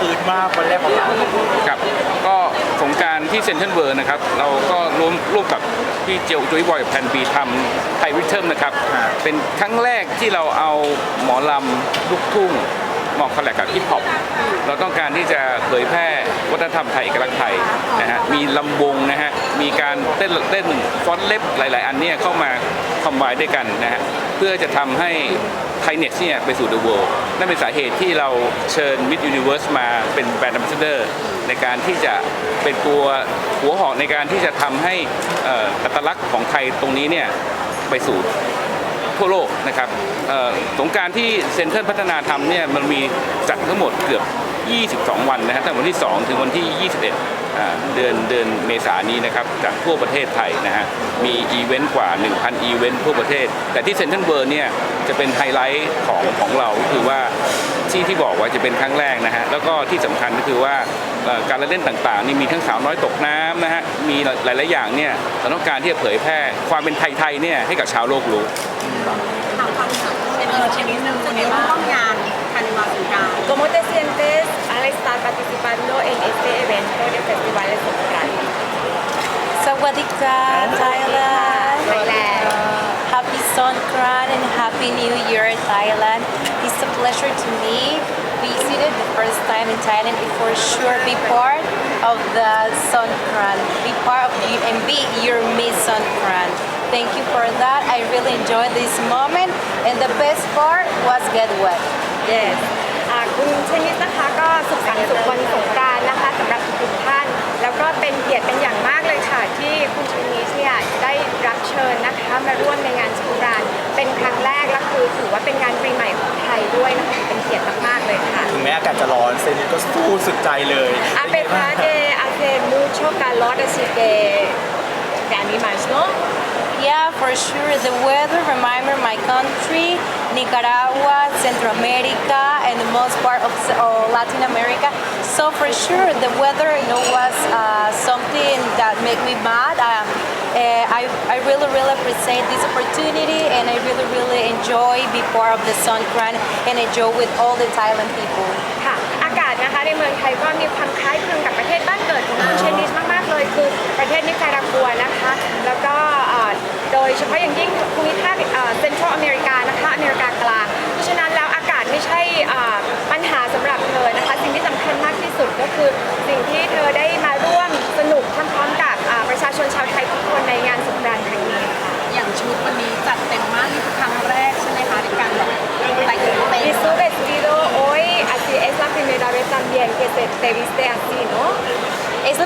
คืนมากวันแรกของเราครับก็สงการที่เซ็นทรัลเวิร์นะครับ เราก็ร่วมร่วมกับพี่เจียวจุ้ยบอยแพนบีทำไทยริทึมนะครับ เป็นครั้งแรกที่เราเอาหมอลำลูกทุ่งมาคอลแลกกับฮิปฮอปเราต้องการที่จะเผยแพร่วัฒนธรรมไทยเอกลักษณ์ไทยนะฮะมีลำวงนะฮะมีการเต้นเต้นฟอนเล็บหลาย ๆ อันเนี่ยเข้ามาคอมไบด้วยกันนะฮะเพื่อจะทำให้ไทยเน็ตเนี่ยไปสู่ The World นั่นเป็นสาเหตุที่เราเชิญ Mid Universe มาเป็นแบรนด์ a m b a s s a d o r ในการที่จะเป็นตัวหัวหอกในการที่จะทำให้อัตลักษณ์ของไทยตรงนี้เนี่ยไปสู่ทั่วโลกนะครับสงการที่เซ็นทรัลพัฒนาธรรมเนี่ยมันมีจัดทั้งหมดเกือบ 22 วันนะฮะตั้งแต่วันที่ 2 ถึงวันที่ 21 เดือนเดือนเมษายนนี้นะครับจากทั่วประเทศไทยนะฮะมีอีเวนต์กว่า 1,000 อีเวนต์ทั่วประเทศ แต่ที่เซ็นทรัลเวิร์เนี่ย จะเป็นไฮไลท์ของของเราก็คือว่าที่ที่บอกว่าจะเป็นครั้งแรกนะฮะแล้วก็ที่สำคัญก็คือว่าเอ่อการละเล่นต่างๆนี่มีทั้งสาวน้อยตกน้ำนะฮะมีหลาย ๆ อย่างเนี่ยเราต้องการที่จะเผยแพร่ความเป็นไทยๆเนี่ยให้กับชาวโลกรู้ถามความรู้สึกเออชนิดนึงเป็นไงบ้างร่วมงานคานิวัลสงกรานต์ ¿Cómo te sientes al estar participando en este evento del Festival de Songkran? Sawadika, Thailand. Thailand. Happy Songkran and Happy New Year, Thailand. It's a pleasure to me. Visited the first time in Thailand and for sure be part of the Songkran. Be part of you and be your Miss Songkran. Thank you for that. I really enjoyed this moment and the best part was get wet. Yes อ่าคุณชนิดนะคะก็สุขสันต์สุขวันสงกรานต์นะคะสำหรับทุกๆท่าน แล้ว น ก็เป็นเกียรติเป็นอย่างมากเลยค่ะที่คุณชนิดเนี่ยได้รับเชิญนะคะมาร่วมในงานสงกรานต์เป็นครั้งแรกและคือถือว่าเป็นงานปีใหม่ของไทยด้วยนะคะเป็นเกียรติมากๆเลยค่ะ ถึงแม้อากาศจะร้อนเซนก็สู้สุดใจเลย A pesar de hacer mucho calor, así que te animas, ¿no? Yeah, for sure. The weather remember my country, Nicaragua, Central America, and the most part of uh, Latin America. So for sure, the weather, you know, was uh, something that made me mad. Uh, uh, I, I really, really appreciate this opportunity, and I really, really enjoy be part of the Suncran and enjoy with all the Thailand people. ค่ะ อากาศนะคะในเมืองไทยก็มีความคล้ายคลึงกับประเทศบ้านเกิดของคุณเชนิสมากๆเลย คือประเทศนิการากัวนะคะ แล้วก็เอ่อโดยเฉพาะอย่างยิ่งภูมิ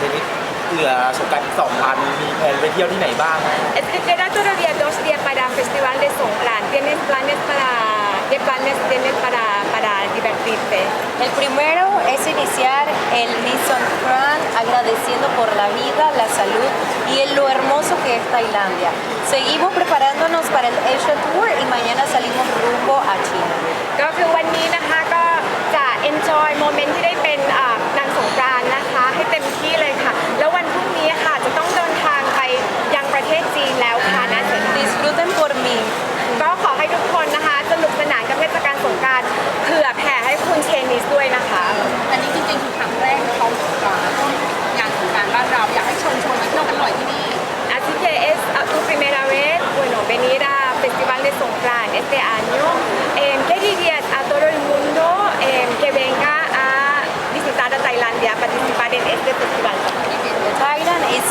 ชนิดเหลือสงกรารอีกสองวันมีแผนไปเที่ยวที่ไหนบ้างไหม Es que queda todavía dos días para el Festival de Songkran. ¿Tienes planes para qué planes tienes para para divertirte? El primero es iniciar el Nissan Kran agradeciendo por la vida, la salud y el- lo hermoso que es Tailandia. Seguimos preparándonos para el Asia Tour y mañana salimos rumbo a China. ก็คือวันนี้นะคะก็จะ enjoy โมเมนต์ที่ได้เป็นอ่านา งกรานต์นะคะ ให้เต็มที่เลยค่ะ แล้ววันพรุ่ง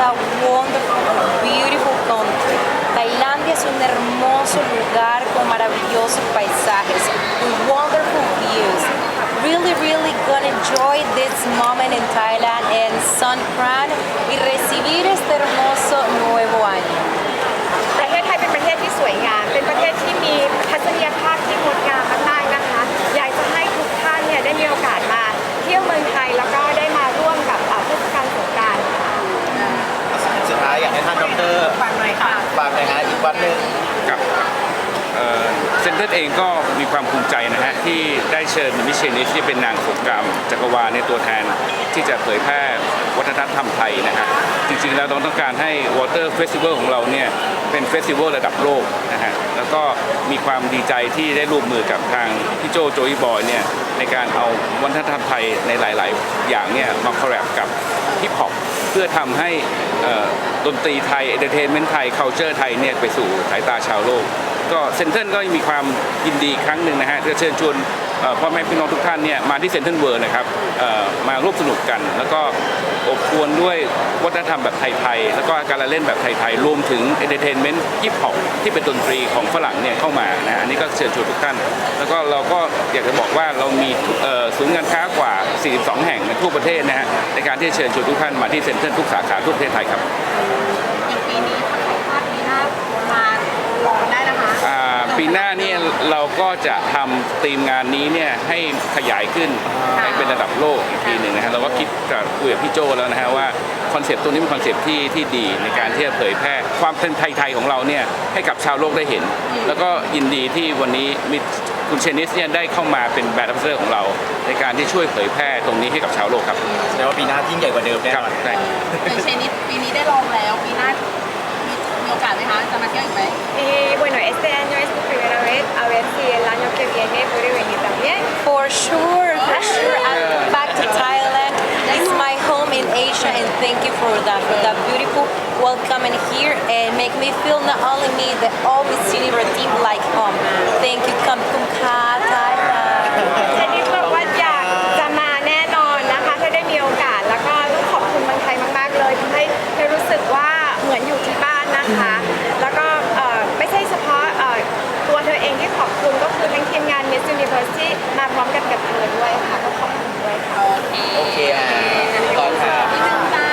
a wonderful, beautiful country. Tailandia es un hermoso lugar con maravillosos paisajes, with wonderful views. Really, really gonna enjoy this moment in Thailand and Songkran y recibir este hermoso ันหนึ่งกับเซนเตอร์เองก็มีความภูมิใจนะฮะ ที่ได้เชิญมิเชลิสที่เป็นนางสงกรามจักรวาลในตัวแทนที่จะเผยแพร่วัฒนธรรมไทยนะฮะ จริงๆแล้วต้องต้องการให้วอเตอร์เฟสติวัลของเราเนี่ย เป็นเฟสติวัลระดับโลกนะฮะ แล้วก็มีความดีใจที่ได้ร่วมมือกับทางพี่โจโจอีบอยเนี่ย ในการเอาวัฒนธรรมไทยในหลาย ๆ อย่างเนี่ยมาคอลแลบกับฮิปฮอปเพื่อทำให้ดนตรีไทยเอนเตอร์เทนเมนต์ไทยเคาเจอร์ไทยเนี่ยไปสู่สายตาชาวโลก ก็เซนเทรัลก็มีความยินดีครั้งหนึ่งนะฮะจะเชิญชวน พ่อแม่พี่น้องทุกท่านเนี่ยมาที่เซ็นเทรัลเวิร์นะครับมาร่วมสนุกกัน แล้วก็อบอวลด้วยวัฒนธรรมแบบไทยๆแล้วก็การละเล่นแบบไทยๆรวมถึงเอนเตอร์เทนเมนต์ฮิปฮอปที่เป็นดนตรีของฝรั่งเนี่ยเข้ามานะอันนี้ก็เชิญชวนทุกท่าน แล้วก็เราก็อยากจะบอกว่าเรามีศูนย์การค้ากว่า 42 แห่งในทั่วประเทศนะฮะในการที่เชิญชวนทุกท่านมาที่เซ็นทรัลทุกสาขาทั่วประเทศไทยครับ อย่างปีนี้ถ้าใครพลาดปีหน้ามาลองได้นะคะ อ่า ปีหน้าเนี่ยเราก็จะทำทีมงานนี้เนี่ยให้ขยายขึ้นให้เป็นระดับโลกอีกทีหนึ่งนะฮะเราก็คิดกับคุยกับพี่โจแล้วนะฮะว่าคอนเซปต์ตัวนี้เป็นคอนเซปต์ที่ที่ดีในการที่จะเผยแพร่ความเป็นไทยๆของเราเนี่ยให้กับชาวโลกได้เห็น แล้วก็ยินดีที่วันนี้มีคุณเชนิสเนี่ยได้เข้ามาเป็นแบรนด์ a ั b เ s อร์ของเรา ในการที่ช่วยเผยแพร่ตรงนี้ให้กับชาวโลกครับแสดงว่าปีหน้ายิ่งใหญ่กว่าเดิมแน่คนรับอนได้อย่างเชนนี้ปีนี้ได้ลองแล้วปีหน้ามีมีโอกาสไหมคะจะมาเที่ยวอีกไหม Y bueno, este año es mi primera vez, a ver si el año que viene puede venir también. For sure, for sure. I'm back to Thailand. It's my home in Asia, and thank you for that, for that beautiful coming here, and make me feel not only me, the all Miss Universe team like home. Thank you, Kam Kum Ka, Thailand. เจนนี่บอกว่าอยากจะมาแน่นอนนะคะ ถ้าได้มีโอกาสแล้วก็ต้องขอบคุณเมืองไทยมากๆเลยทำให้รู้สึกว่าเหมือนอยู่ที่บ้านนะคะ แล้วก็เอ่อไม่ใช่เฉพาะเอ่อตัวเธอเองที่ขอบคุณก็คือทั้งทีมงาน Miss Universe ที่มาพร้อมกันกับเธอด้วยค่ะก็ขอบคุณด้วยค่ะ โอเคโอเคอะ